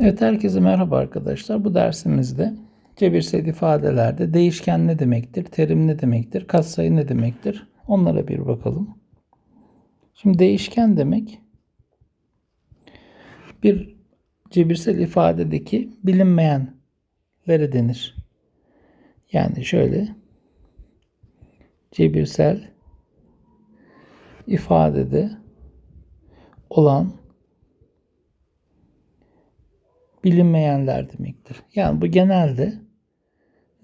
Evet herkese merhaba arkadaşlar. Bu dersimizde cebirsel ifadelerde değişken ne demektir, terim ne demektir, katsayı ne demektir onlara bir bakalım. Şimdi değişken demek bir cebirsel ifadedeki bilinmeyenlere denir. Yani şöyle cebirsel ifadede olan bilinmeyenler demektir. Yani bu genelde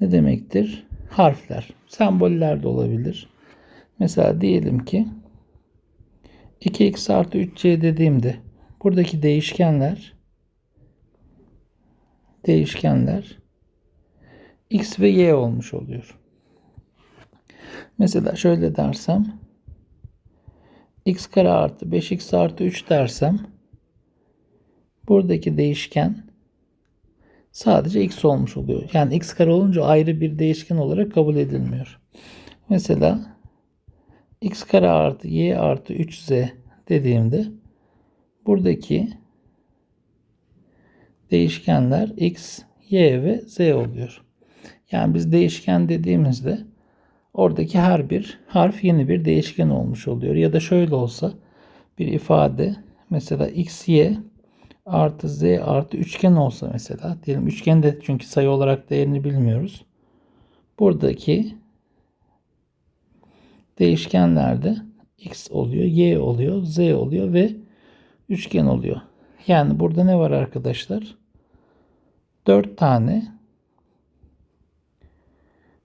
ne demektir? Harfler, semboller de olabilir. Mesela diyelim ki 2x artı 3c dediğimde buradaki değişkenler değişkenler x ve y olmuş oluyor. Mesela şöyle dersem x kare artı 5x artı 3 dersem buradaki değişken sadece x olmuş oluyor. Yani x kare olunca ayrı bir değişken olarak kabul edilmiyor. Mesela x kare artı y artı 3z dediğimde buradaki değişkenler x, y ve z oluyor. Yani biz değişken dediğimizde oradaki her bir harf yeni bir değişken olmuş oluyor. Ya da şöyle olsa bir ifade mesela x, y artı z artı üçgen olsa mesela diyelim üçgen de çünkü sayı olarak değerini bilmiyoruz. Buradaki değişkenlerde x oluyor, y oluyor, z oluyor ve üçgen oluyor. Yani burada ne var arkadaşlar? 4 tane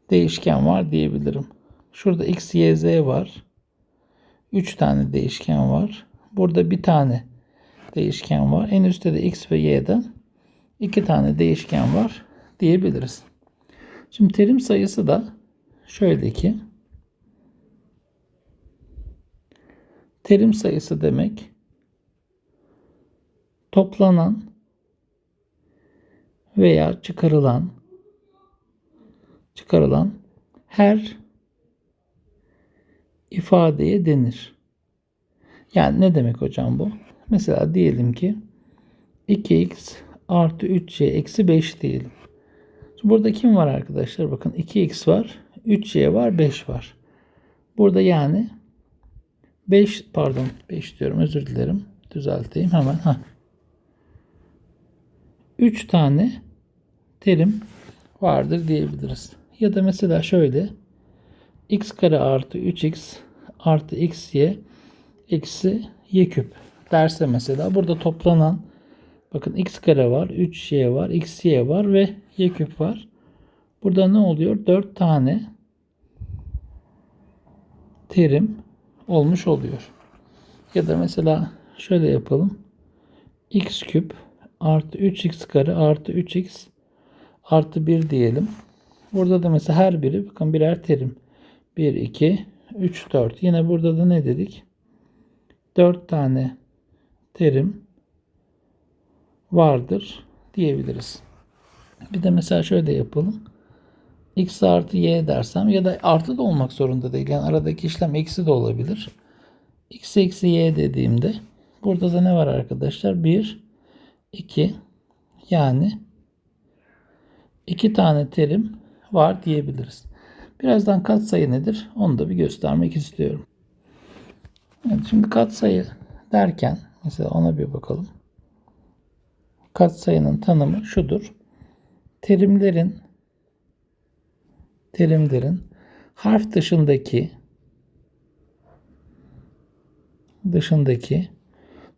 değişken var diyebilirim. Şurada x, y, z var. 3 tane değişken var. Burada bir tane değişken var. En üstte de x ve y'den iki tane değişken var diyebiliriz. Şimdi terim sayısı da şöyle ki terim sayısı demek toplanan veya çıkarılan çıkarılan her ifadeye denir. Yani ne demek hocam bu? Mesela diyelim ki 2x artı 3y eksi 5 diyelim. Burada kim var arkadaşlar? Bakın 2x var, 3y var, 5 var. Burada yani 5 pardon 5 diyorum özür dilerim. Düzelteyim hemen. Ha. 3 tane terim vardır diyebiliriz. Ya da mesela şöyle x kare artı 3x artı xy eksi y küp derse mesela burada toplanan bakın x kare var, 3y var, xy var ve y küp var. Burada ne oluyor? 4 tane terim olmuş oluyor. Ya da mesela şöyle yapalım. x küp artı 3x kare artı 3x artı 1 diyelim. Burada da mesela her biri bakın birer terim. 1, 2, 3, 4. Yine burada da ne dedik? 4 tane terim vardır diyebiliriz. Bir de mesela şöyle yapalım. x artı y dersem ya da artı da olmak zorunda değil. Yani aradaki işlem eksi de olabilir. x eksi y dediğimde burada da ne var arkadaşlar? 1, 2 yani iki tane terim var diyebiliriz. Birazdan katsayı nedir? Onu da bir göstermek istiyorum. Evet, şimdi katsayı derken mesela ona bir bakalım. Katsayının tanımı şudur. Terimlerin terimlerin harf dışındaki dışındaki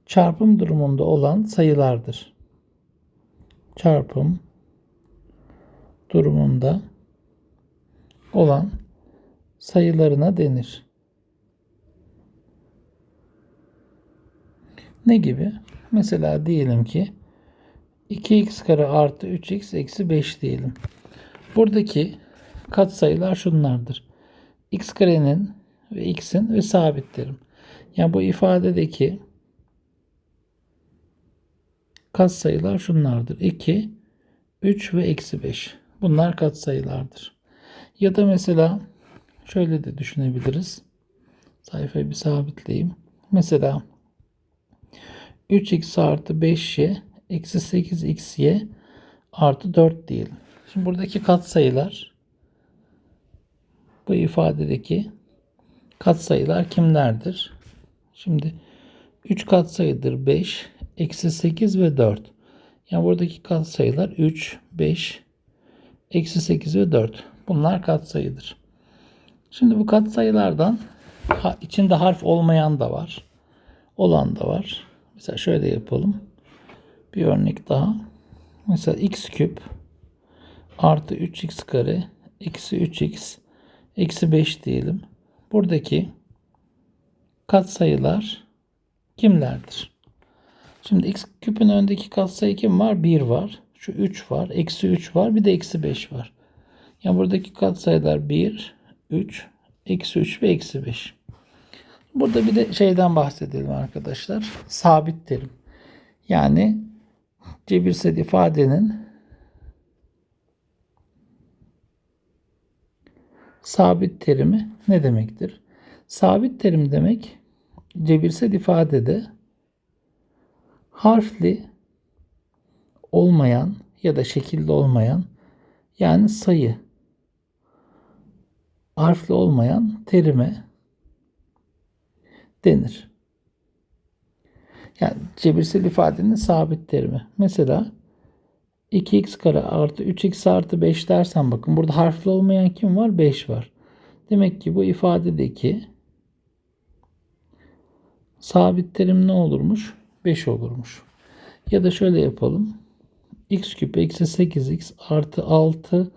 çarpım durumunda olan sayılardır. Çarpım durumunda olan sayılarına denir. Ne gibi? Mesela diyelim ki 2x kare artı 3x eksi 5 diyelim. Buradaki katsayılar şunlardır. x karenin ve x'in ve sabitlerim. Yani bu ifadedeki katsayılar şunlardır. 2, 3 ve eksi 5. Bunlar katsayılardır. Ya da mesela şöyle de düşünebiliriz. Sayfayı bir sabitleyeyim. Mesela 3x artı 5y eksi 8xy artı 4 diyelim. Şimdi buradaki katsayılar bu ifadedeki katsayılar kimlerdir? Şimdi 3 katsayıdır 5, eksi 8 ve 4. Yani buradaki katsayılar 3, 5, eksi 8 ve 4. Bunlar katsayıdır. Şimdi bu katsayılardan içinde harf olmayan da var. Olan da var. Mesela şöyle yapalım. Bir örnek daha. Mesela x küp artı 3x kare eksi 3x eksi 5 diyelim. Buradaki katsayılar kimlerdir? Şimdi x küpün önündeki katsayı kim var? 1 var. Şu 3 var. Eksi 3 var. Bir de eksi 5 var. Yani buradaki katsayılar 1, 3, eksi 3 ve eksi 5. Burada bir de şeyden bahsedelim arkadaşlar. Sabit terim. Yani cebirsel ifadenin sabit terimi ne demektir? Sabit terim demek cebirsel ifadede harfli olmayan ya da şekilde olmayan yani sayı harfli olmayan terime denir. Yani cebirsel ifadenin sabit terimi. Mesela 2x kare artı 3x artı 5 dersen bakın burada harfli olmayan kim var? 5 var. Demek ki bu ifadedeki sabit terim ne olurmuş? 5 olurmuş. Ya da şöyle yapalım. x küp eksi 8x artı 6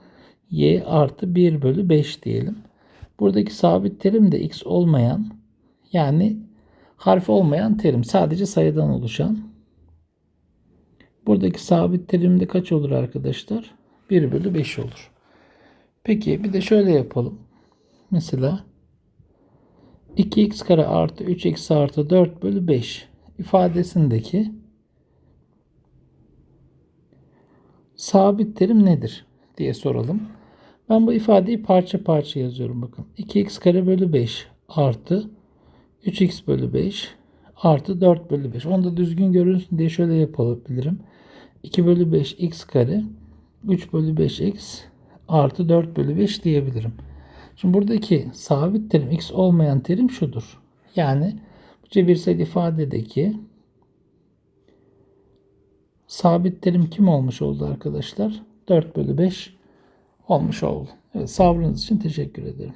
y artı 1 bölü 5 diyelim. Buradaki sabit terim de x olmayan yani harf olmayan terim. Sadece sayıdan oluşan. Buradaki sabit terimde kaç olur arkadaşlar? 1 bölü 5 olur. Peki bir de şöyle yapalım. Mesela 2x kare artı 3x artı 4 bölü 5 ifadesindeki sabit terim nedir diye soralım. Ben bu ifadeyi parça parça yazıyorum bakın. 2x kare bölü 5 artı 3x bölü 5 artı 4 bölü 5. Onu da düzgün görünsün diye şöyle yapabilirim. 2 bölü 5 x kare 3 bölü 5 x artı 4 bölü 5 diyebilirim. Şimdi buradaki sabit terim x olmayan terim şudur. Yani cebirsel ifadedeki sabit terim kim olmuş oldu arkadaşlar? 4 bölü 5 olmuş oldu. Evet, sabrınız için teşekkür ederim.